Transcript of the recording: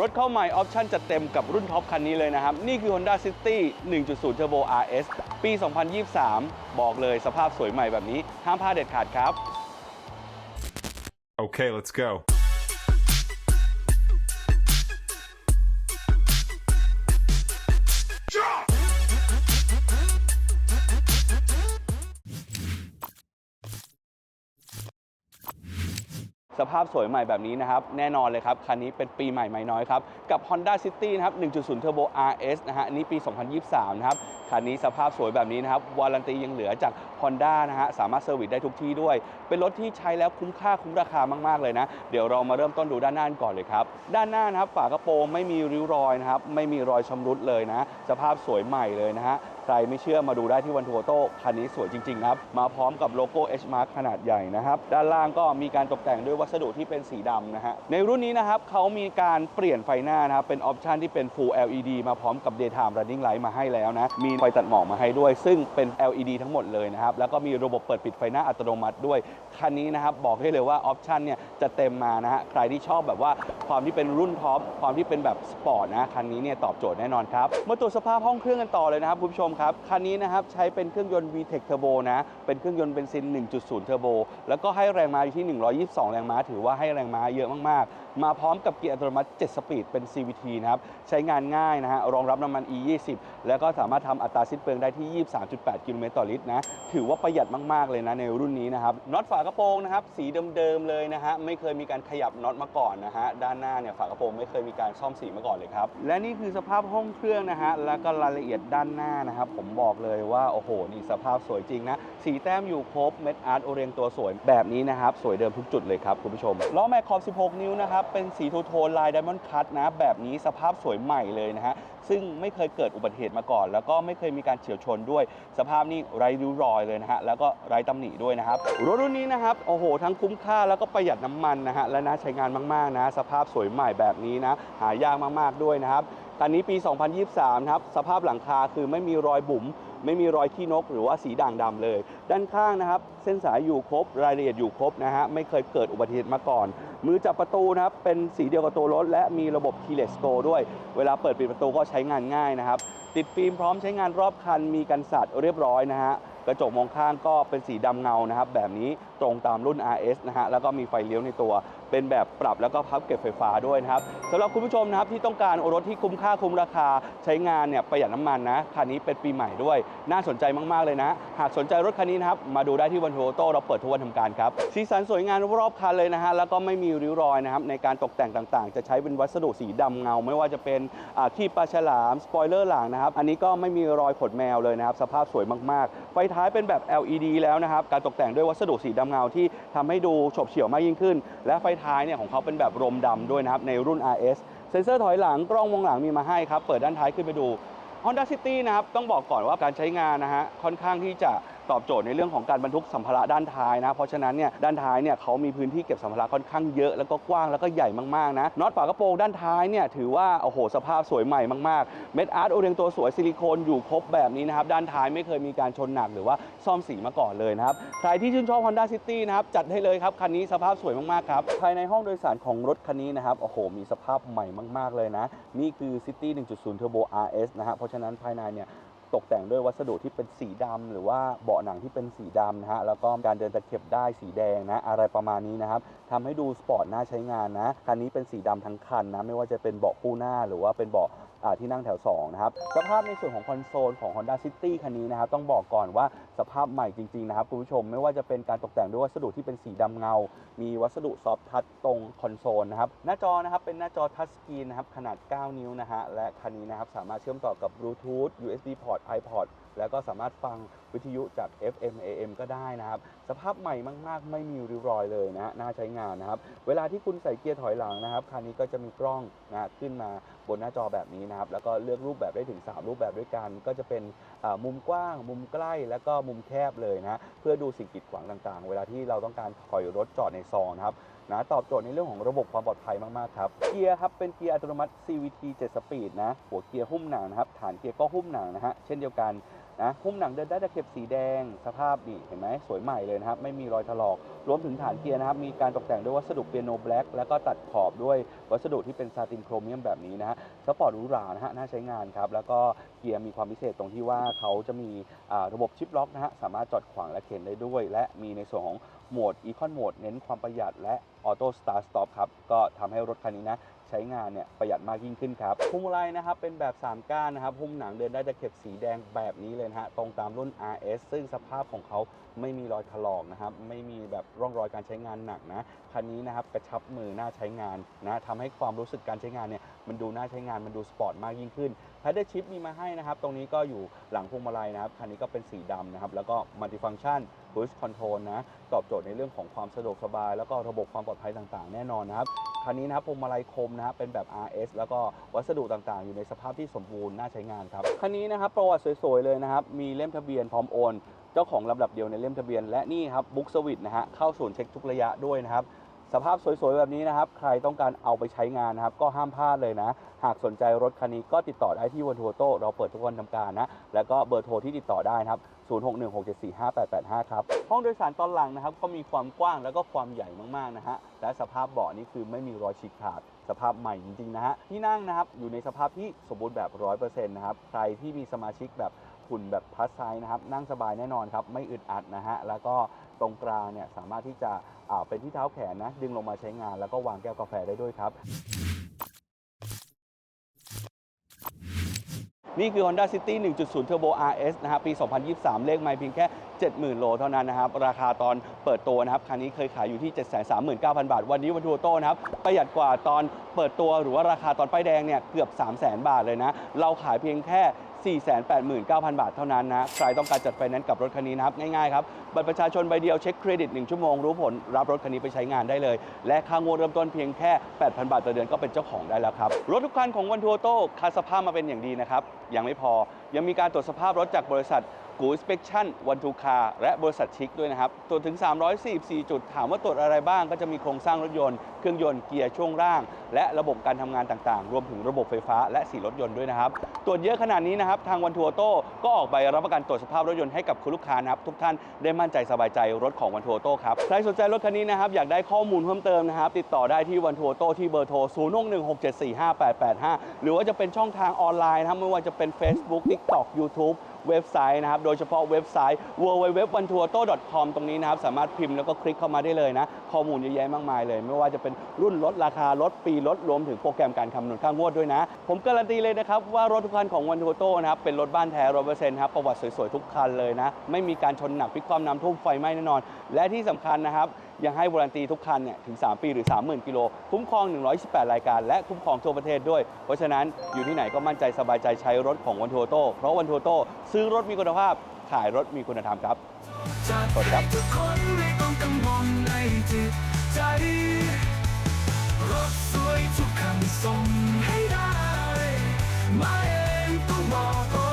รถเข้าใหม่ออปชั่นจัดเต็มกับรุ่นท็อปคันนี้เลยนะครับ นี่คือ Honda City 1.0 Turbo RS ปี 2023 บอกเลยสภาพสวยใหม่แบบนี้ ห้ามพลาดเด็ดขาดครับ Okay, let's go. สภาพสวยใหม่แบบนี้นะครับ แน่นอนเลยครับ คันนี้เป็นปีใหม่ใหม่น้อยครับ กับ Honda City นะครับ 1.0 Turbo RS นะฮะอันนี้ปี 2023 นะครับ คันนี้สภาพสวยแบบนี้นะครับ วารันตียังเหลือจาก Honda นะฮะ สามารถเซอร์วิสได้ทุกที่ด้วย เป็นรถที่ใช้แล้วคุ้มค่าคุ้มราคามาก ๆ เลยนะ เดี๋ยวเรามาเริ่มต้นดูด้านหน้าก่อนเลยครับ ด้านหน้านะครับ ฝากระโปรงไม่มีริ้วรอยนะครับ ไม่มีรอยชำรุดเลยนะ สภาพสวยใหม่เลยนะฮะ ใครไม่เชื่อมาดูได้ที่วันทัวโต้คันนี้สวยจริง ๆ ครับ มาพร้อมกับโลโก้ H Mark ขนาดใหญ่นะครับ ด้านล่างก็มีการตกแต่งด้วยวัสดุที่เป็นสีดำนะฮะ ในรุ่นนี้นะครับเขามีการเปลี่ยนไฟหน้านะครับ เป็นออปชันที่เป็น Full LED มาพร้อมกับ Daytime Running Light มาให้แล้วนะ มีไฟตัดหมอกมาให้ด้วย ซึ่งเป็น LED ทั้งหมดเลยนะครับ แล้วก็มีระบบเปิดปิดไฟหน้าอัตโนมัติด้วย คันนี้นะครับบอกให้เลยว่าออปชันเนี่ยจะเต็มมานะฮะ ใครที่ชอบแบบว่าความที่เป็นรุ่นท็อป ความที่เป็นแบบสปอร์ตนะ คันนี้เนี่ยตอบโจทย์แน่นอนครับ มาตรวจสภาพห้องเครื่องกันต่อเลยนะครับคุณผู้ชมครับ คันนี้นะครับใช้เป็นเครื่องยนต์ VTEC Turbo นะ เป็นเครื่องยนต์เบนซิน 1.0 Turbo แล้วก็ให้แรงม้าอยู่ที่ 122 แรงม้า ถือว่าให้แรงม้าเยอะมากๆ มาพร้อมกับเกียร์อัตโนมัติ 7 สปีดเป็น CVT นะครับ ใช้งานง่ายนะฮะ รองรับน้ำมัน E20 แล้วก็สามารถทำอัตราสิ้นเปลืองได้ที่ 23.8 กิโลเมตรต่อลิตรนะ ถือว่าประหยัดมาก ๆ เลยนะในรุ่นนี้นะครับ น็อตฝากระโปรงนะครับ สีเดิม ๆ เลยนะฮะ ไม่เคยมีการขยับน็อตมาก่อนนะฮะ ด้านหน้าเนี่ยฝากระโปรงไม่เคยมีการซ่อมสีมาก่อนเลยครับ และนี่คือสภาพห้องเครื่องนะฮะ แล้วก็รายละเอียดด้านหน้านะครับผมบอกเลยว่าโอ้โหนี่สภาพสวยจริงนะสีแต้มอยู่ครบเม็ดอาร์ตโอเรียงตัวสวยแบบนี้นะครับสวยเดิมทุกจุดเลยครับคุณผู้ชมล้อแม็กขอบ 16 นิ้วนะครับเป็นสีทูโทนลายไดมอนด์คัตนะ แบบนี้สภาพสวยใหม่เลยนะฮะ ซึ่งไม่เคยเกิดอุบัติเหตุมาก่อน แล้วก็ไม่เคยมีการเฉียวชนด้วย สภาพนี่ไร้ริ้วรอยเลยนะฮะ แล้วก็ไร้ตำหนิด้วยนะครับ รถรุ่นนี้นะครับ โอ้โห ทั้งคุ้มค่าแล้วก็ประหยัดน้ำมันนะฮะ และน่าใช้งานมากๆนะ สภาพสวยใหม่แบบนี้นะ หายากมากๆด้วยนะครับคันนี้ปี 2023นะครับ สภาพหลังคาคือไม่มีรอยบุ๋ม ไม่มีรอยขี้นก หรือว่าสีด่างดำเลย ด้านข้างนะครับ เส้นสายอยู่ครบรายละเอียดอยู่ครบนะฮะไม่เคยเกิดอุบัติเหตุมาก่อน มือจับประตูนะครับเป็นสีเดียวกับตัวรถ และมีระบบ keyless go ด้วย เวลาเปิดปิดประตูก็ใช้งานง่ายนะครับติดฟิล์มพร้อมใช้งานรอบคันมีกันสาดเรียบร้อยนะฮะกระจกมองข้างก็เป็นสีดำเงานะครับแบบนี้ตรงตามรุ่น RS นะฮะแล้วก็มีไฟเลี้ยวในตัว เป็นแบบปรับแล้วก็พับเก็บไฟฟ้าด้วยนะครับสำหรับคุณผู้ชมนะครับที่ต้องการรถที่คุ้มค่าคุ้มราคาใช้งานเนี่ยประหยัดน้ำมันนะคันนี้เป็นปีใหม่ด้วย น่าสนใจมาก ๆ เลยนะ หากสนใจรถคันนี้นะครับมาดูได้ที่วันโทโต้เราเปิดทุกวันทำการครับสีสันสวยงามรอบคันเลยนะฮะแล้วก็ไม่มีริ้วรอยนะครับในการตกแต่งต่างๆ จะใช้เป็นวัสดุสีดำเงา ไม่ว่าจะเป็นขี้ปลาฉลามสปอยเลอร์หลังนะครับอันนี้ก็ไม่มีรอยขดแมวเลยนะครับสภาพสวยมากๆ ไฟท้ายเป็นแบบ LED แล้วนะครับการตกแต่งด้วยวัสดุสีดำเงาที่ทำให้ดูฉบเฉี่ยวมากยิ่งขึ้น และไฟท้ายเนี่ยของเขาเป็นแบบรมดำด้วยนะครับในรุ่น RS เซ็นเซอร์ถอยหลังกล้องวงหลังมีมาให้ครับ เปิดด้านท้ายขึ้นไปดู Honda City นะครับ ต้องบอกก่อนว่าการใช้งานนะฮะค่อนข้างที่จะ ตอบโจทย์ในเรื่องของการบรรทุกสัมภาระด้านท้ายนะ เพราะฉะนั้นเนี่ยด้านท้ายเนี่ยเขามีพื้นที่เก็บสัมภาระค่อนข้างเยอะแล้วก็กว้างแล้วก็ใหญ่มากๆนะน็อตฝากระโปรงด้านท้ายเนี่ยถือว่าโอ้โหสภาพสวยใหม่มากๆเม็ดอาร์ตโอเรียงตัวสวยซิลิโคนอยู่ครบแบบนี้นะครับด้านท้ายไม่เคยมีการชนหนักหรือว่าซ่อมสีมาก่อนเลยนะครับใครที่ชื่นชอบ Honda City นะครับจัดให้เลยครับคันนี้สภาพสวยมากๆครับภายในห้องโดยสารของรถคันนี้นะครับโอ้โหมีสภาพใหม่มาก ๆเลยนะนี่คือ City 1.0 Turbo RS นะฮะเพราะฉะนั้นภายในเนี่ย ตกแต่งด้วยวัสดุที่เป็นสีดำหรือว่าเบาะหนังที่เป็นสีดำนะฮะแล้วก็การเดินตะเข็บได้สีแดงนะอะไรประมาณนี้นะครับทำให้ดูสปอร์ตน่าใช้งานนะคันนี้เป็นสีดำทั้งคันนะไม่ว่าจะเป็นเบาะคู่หน้าหรือว่าเป็นเบาะ อ่าที่นั่งแถว2นะครับสภาพในส่วนของคอนโซลของ Honda City คันนี้นะครับต้องบอกก่อนว่าสภาพใหม่จริงๆนะครับคุณผู้ชมไม่ว่าจะเป็นการตกแต่งด้วยวัสดุที่เป็นสีดำเงา มีวัสดุซอฟทัชตรงคอนโซลนะครับหน้าจอนะครับเป็นหน้าจอทัชสกรีนนะครับขนาด 9 นิ้วนะฮะและคันนี้นะครับสามารถเชื่อมต่อกับบลูทูธ USB port iPod แล้วก็สามารถฟังวิทยุจาก FM AM ก็ได้นะครับ สภาพใหม่มาก ๆ ไม่มีริ้วรอยเลยนะน่าใช้งานนะครับ เวลาที่คุณใส่เกียร์ถอยหลังนะครับ คันนี้ก็จะมีกล้องนะขึ้นมาบนหน้าจอแบบนี้นะครับ แล้วก็เลือกรูปแบบได้ถึง 3 รูปแบบด้วยกัน ก็จะเป็นมุมกว้าง มุมใกล้ แล้วก็มุมแคบเลยนะฮะเพื่อดูสิ่งกีดขวางต่าง ๆ เวลาที่เราต้องการถอยรถจอดในซองนะครับนะตอบโจทย์ในเรื่องของระบบความปลอดภัยมากๆครับ เกียร์ครับเป็นเกียร์อัตโนมัติ CVT 7 สปีดนะ หัวเกียร์หุ้มหนังนะครับ ฐานเกียร์ก็หุ้มหนังนะฮะ เช่นเดียวกัน นะหุ้มหนังเดินได้ตะเข็บสีแดงสภาพนี่เห็นไหมสวยใหม่เลยนะครับ ไม่มีรอยถลอก รวมถึงฐานเกียร์นะครับ มีการตกแต่งด้วยวัสดุเปียโนแบล็กแล้วก็ตัดขอบด้วยวัสดุที่เป็นซาตินโครเมียมแบบนี้นะฮะสปอร์ตหรูหรานะฮะน่าใช้งานครับ แล้วก็เกียร์มีความพิเศษตรงที่ว่าเขาจะมีระบบชิปล็อกนะฮะสามารถจอดขวางและเข็นได้ด้วย และมีในส่วนของโหมดอีคอนโหมดเน้นความประหยัดและออโต้สตาร์สต็อปครับก็ทำให้รถคันนี้นะ ใช้งานเนี่ยประหยัดมากยิ่งขึ้นครับพวงมาลัยนะครับเป็นแบบ3ก้านนะครับหุ้มหนังเดินได้ตะเข็บสีแดงแบบนี้เลยนะฮะตรงตามรุ่น RS ซึ่งสภาพของเขาไม่มีรอยถลอกนะครับไม่มีแบบร่องรอยการใช้งานหนักนะคันนี้นะครับกระชับมือน่าใช้งานนะทำให้ความรู้สึกการใช้งานเนี่ยมันดูน่าใช้งานมันดูสปอร์ตมากยิ่งขึ้น p a d d l e Shift มีมาให้นะครับตรงนี้ก็อยู่หลังพวงมาลัยนะครับคันนี้ก็เป็นสีดำนะครับแล้วก็ Multifunction Cruise Control นะ ตอบโจทย์ในเรื่องของความสะดวกสบาย แล้วก็ระบบความปลอดภัยต่างๆ แน่นอนนะครับคันนี้นะครับพวงมาลัยคมนะครับเป็นแบบ RS แล้วก็วัสดุต่างๆ อยู่ในสภาพที่สมบูรณ์น่าใช้งานครับคันนี้นะครับประวัติสวยๆเลยนะครับมีเล่มทะเบียนพร้อมโอน เจ้าของลำดับเดียวในเล่มทะเบียน และนี่ครับบุ๊กสวิตนะฮะเข้าศูนย์เช็คทุกระยะด้วยนะครับ สภาพสวยๆ แบบนี้นะครับ ใครต้องการเอาไปใช้งานนะครับ ก็ห้ามพลาดเลยนะ หากสนใจรถคันนี้ก็ติดต่อได้ที่วันทัวโต้เราเปิดทุกวันทำการนะ แล้วก็เบอร์โทรที่ติดต่อได้นะครับ 0616745885 ครับ ห้องโดยสารตอนหลังนะครับ ก็มีความกว้างแล้วก็ความใหญ่มากๆนะฮะ และสภาพเบาะนี่คือไม่มีรอยฉีกขาด สภาพใหม่จริงๆนะฮะ ที่นั่งนะครับอยู่ในสภาพที่สมบูรณ์แบบ 100%นะครับ ใครที่มีสมาชิกแบบหุ่นแบบพัสไซนะครับนั่งสบายแน่นอนครับไม่อึดอัดนะฮะแล้วก็ ตรงกลางเนี่ยสามารถที่จะอ่าเป็นที่เท้าแขนนะดึงลงมาใช้งานแล้วก็วางแก้วกาแฟได้ด้วยครับ นี่คือ Honda City 1.0 Turbo RS นะครับปี 2023 เลขไม่เพียงแค่ 70,000 โลเท่านั้นนะครับ ราคาตอนเปิดตัวนะครับ คันนี้เคยขายอยู่ที่ 739,000 บาท วันนี้วันทัวโต้นะครับ ประหยัดกว่าตอนเปิดตัวหรือว่าราคาตอนป้ายแดงเนี่ยเกือบ 300,000 บาทเลยนะ เราขายเพียงแค่ 489,000 บาทเท่านั้นนะใครต้องการจัดไฟแนนซ์กับรถคันนี้นะครับง่ายๆครับบัตรประชาชนใบเดียวเช็คเครดิต 1 ชั่วโมงรู้ผล รับรถคันนี้ไปใช้งานได้เลย และค่างวดเริ่มต้นเพียงแค่ 8,000 บาทต่อเดือนก็เป็นเจ้าของได้แล้วครับรถทุกคันของวันทัวโต้คัดสภาพมาเป็นอย่างดีนะครับยังไม่พอ ยังมีการตรวจสภาพรถจากบริษัทกูสเปคชั่นวันทูคาและบริษัทชิคด้วยนะครับ ตรวจถึง 344 จุด ถามว่าตรวจอะไรบ้างก็จะมีโครงสร้างรถยนต์ เครื่องยนต์เกียร์ช่วงล่าง และระบบการทำงานต่างๆ รวมถึงระบบไฟฟ้าและสีรถยนต์ด้วยนะครับ ตรวจเยอะขนาดนี้นะครับ ทางวันทัวโต้ก็ออกใบรับประกันตรวจสภาพรถยนต์ให้กับคุณลูกค้านะครับ ทุกท่านได้มั่นใจสบายใจรถของวันทัวโต้ครับ ใครสนใจรถคันนี้นะครับ อยากได้ข้อมูลเพิ่มเติมนะครับ ติดต่อได้ที่วันทัวโต้ที่เบอร์โทร 0616745885 หรือว่าจะเป็นช่องทางออนไลน์นะครับไม่ว่าจะเป็น Facebook TikTok YouTube เว็บไซต์นะครับ โดยเฉพาะเว็บไซต์ www.vantourto.com ตรงนี้นะครับ สามารถพิมพ์แล้วก็คลิกเข้ามาได้เลยนะ ข้อมูลเยอะแยะมากมายเลย ไม่ว่าจะเป็นรุ่นลดราคาลดปีลดรวมถึงโปรแกรมการคำนวณค่างวดด้วยนะ ผมการันตีเลยนะครับ ว่ารถทุกคันของวันทัวโต้นะครับเป็นรถบ้านแท้ร้อยเปอร์เซ็นต์ครับประวัติสวยๆทุกคันเลยนะ ไม่มีการชนหนักพลิกคว่ำน้ำท่วมไฟไหม้แน่นอน และที่สำคัญนะครับยังให้วารันตีทุกคันเนี่ยถึง 3 ปีหรือ 30,000 กิโล คุ้มครอง 118 รายการ และคุ้มครองทั่วประเทศด้วย เพราะฉะนั้นอยู่ที่ไหนก็มั่นใจสบายใจใช้รถของวันทัวโต้เพราะวันทัวโต้ซื้อรถมีคุณภาพ ขายรถมีคุณธรรมครับ สวัสดีครับ ทุกคนไม่ต้องกังวลในจิตใจ รถสวยทุกคันส่งให้ได้ มาเองต้องบอก